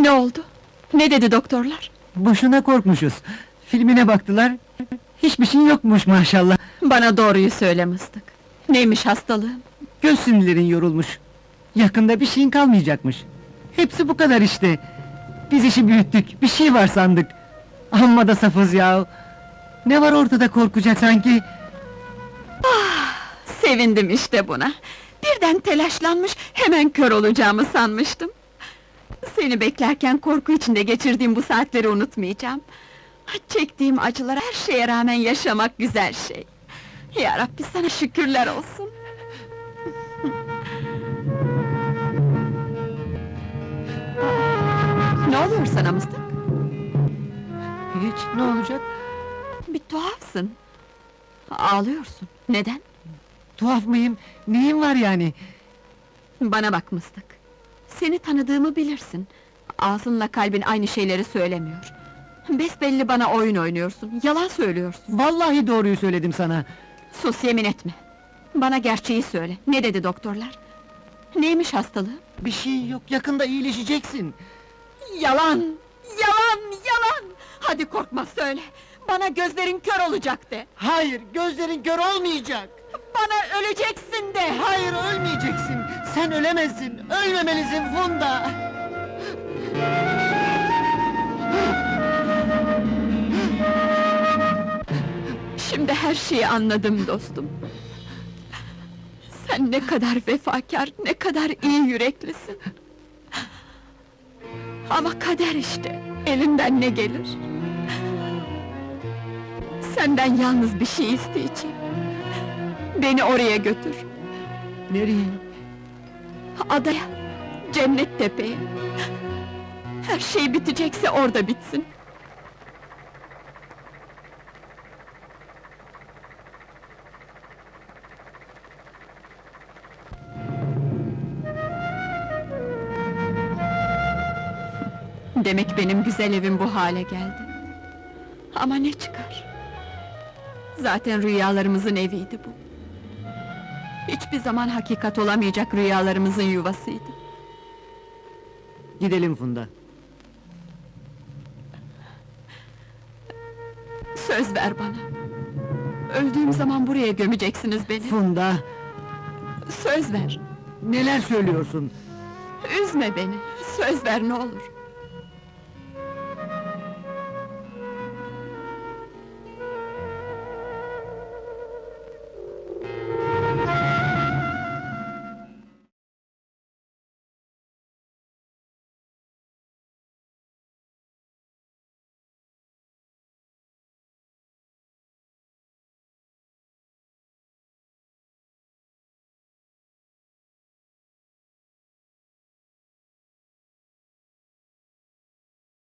Ne oldu? Ne dedi doktorlar? Boşuna korkmuşuz. Filmine baktılar. Hiçbir şey yokmuş maşallah. Bana doğruyu söyle mıstık. Neymiş hastalığım? Göz sinirlerin yorulmuş. Yakında bir şeyin kalmayacakmış. Hepsi bu kadar işte. Biz işi büyüttük, bir şey var sandık. Amma da safız ya. Ne var ortada korkacak sanki? Sevindim işte buna. Birden telaşlanmış, hemen kör olacağımı sanmıştım. Seni beklerken korku içinde geçirdiğim bu saatleri unutmayacağım. Çektiğim acılara her şeye rağmen yaşamak güzel şey. Ya Rabbi sana şükürler olsun. ne oluyor sana mıstık? Hiç, ne olacak? Bir tuhafsın. Ağlıyorsun. Neden? Tuhaf mıyım? Neyim var yani? Bana bak mıstık. Seni tanıdığımı bilirsin. Ağzınla kalbin aynı şeyleri söylemiyor. Besbelli bana oyun oynuyorsun, yalan söylüyorsun. Vallahi doğruyu söyledim sana. Sus yemin etme. Bana gerçeği söyle. Ne dedi doktorlar? Neymiş hastalığı? Bir şey yok, yakında iyileşeceksin. Yalan! Yalan! Yalan! Hadi korkma söyle. Bana gözlerin kör olacak de. Hayır, gözlerin kör olmayacak. Bana öleceksin de. Hayır, ölmeyeceksin. Sen ölemezsin, ölmemelisin Funda. Şimdi her şeyi anladım dostum. Sen ne kadar vefakar, ne kadar iyi yüreklisin. Ama kader işte, elinden ne gelir? Senden yalnız bir şey isteyeceğim. Beni oraya götür, Nereye? Adaya, cennet tepeye. Her şey bitecekse orada bitsin. Demek benim güzel evim bu hale geldi. Ama ne çıkar? Zaten rüyalarımızın eviydi bu. Hiçbir zaman hakikat olamayacak rüyalarımızın yuvasıydı. Gidelim Funda. Söz ver bana. Öldüğüm zaman buraya gömeceksiniz beni. Funda, Söz ver. neler söylüyorsun? Üzme beni. Söz ver ne olur.